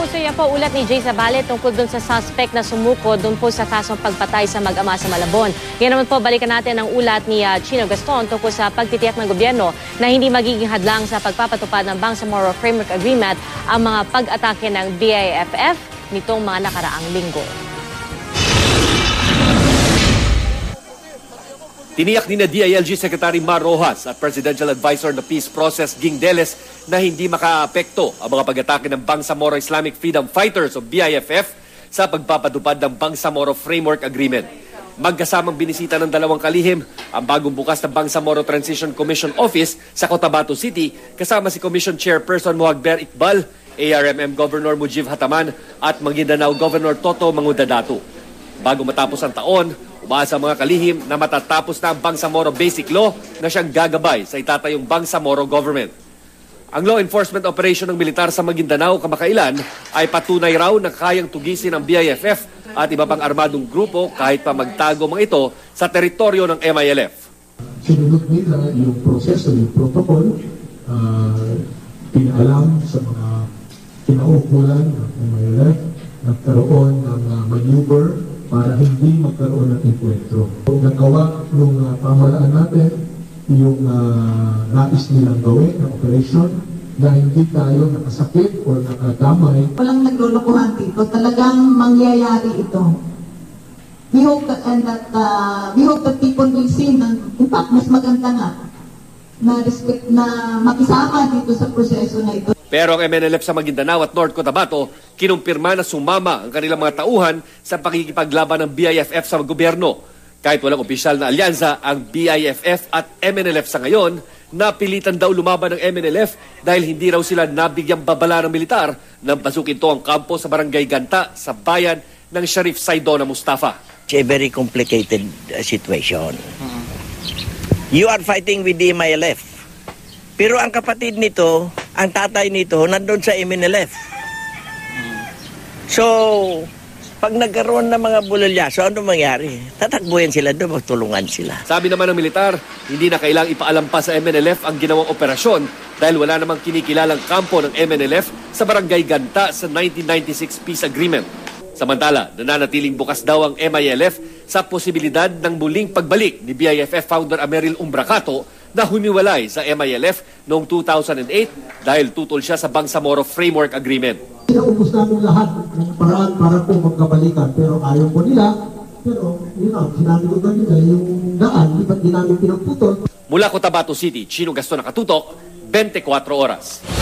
po sa iyo po ulat ni Jay Zabale tungkol dun sa suspect na sumuko dun po sa kasong pagpatay sa mag-ama sa Malabon. Ngayon naman po balikan natin ang ulat ni uh, Chino Gaston tungkol sa pagtitiyak ng gobyerno na hindi magiging hadlang sa pagpapatupad ng Bangsamoro Framework Agreement ang mga pag-atake ng BIFF nitong mga nakaraang linggo. Tiniyak ni na DILG Secretary Mar Rojas at Presidential Advisor na Peace Process Ging Deles na hindi makaapekto ang mga pag-atake ng Bangsamoro Islamic Freedom Fighters o BIFF sa pagpapatupad ng Bangsamoro Framework Agreement. Magkasamang binisita ng dalawang kalihim ang bagong bukas na Bangsamoro Transition Commission Office sa Cotabato City kasama si Commission Chairperson Muhagber Iqbal, ARMM Governor Mujib Hataman at Maguindanao Governor Toto Mangudadato. Bago matapos ang taon, Umaasa mga kalihim na matatapos na ang Bangsamoro Basic Law na siyang gagabay sa itatayong Bangsamoro government. Ang law enforcement operation ng militar sa Maguindanao kamakailan ay patunay raw na kayang tugisin ang BIFF at iba pang armadong grupo kahit pa magtago mga ito sa teritoryo ng MILF. Sinunod nila yung proseso, yung protocol, uh, pinaalam sa mga pinaukulan ng MILF, nagkaroon ng uh, maneuver para hindi magkaroon ng enkwentro. Nagawa ng uh, pamalaan natin yung uh, nais nilang gawin na operation na hindi tayo nakasakit o nakadamay. Walang naglulukuhan dito. Talagang mangyayari ito. We hope that, and that, uh, we hope that people will see na, in fact, mas maganda nga na respect na makisama dito sa proseso na ito. Pero ang MNLF sa Maguindanao at North Cotabato, kinumpirma na sumama ang kanilang mga tauhan sa pakikipaglaban ng BIFF sa gobyerno. Kahit walang opisyal na alyansa, ang BIFF at MNLF sa ngayon, napilitan daw lumaban ng MNLF dahil hindi raw sila nabigyang babala ng militar nang pasukin to ang kampo sa barangay Ganta sa bayan ng Sharif Saidona Mustafa. It's a very complicated uh, situation. You are fighting with the MILF. Pero ang kapatid nito, ang tatay nito, nandun sa MNLF. So, pag nagkaroon ng mga bulilyaso, ano mangyari? Tatakbuhin sila doon, magtulungan sila. Sabi naman ng militar, hindi na kailang ipaalam pa sa MNLF ang ginawang operasyon dahil wala namang kinikilalang kampo ng MNLF sa barangay Ganta sa 1996 Peace Agreement. Samantala, nananatiling bukas daw ang MILF sa posibilidad ng muling pagbalik ni BIFF founder Ameril Umbracato na humiwalay sa MILF noong 2008 dahil tutol siya sa Bangsamoro Framework Agreement. Pinaubos namin lahat ng paraan para po magkabalikan pero ayaw po nila. Pero yun ang sinabi ko kanina, yung daan, di ba't di namin pinagputol? Mula Cotabato City, Chino Gaston Nakatutok, 24 oras.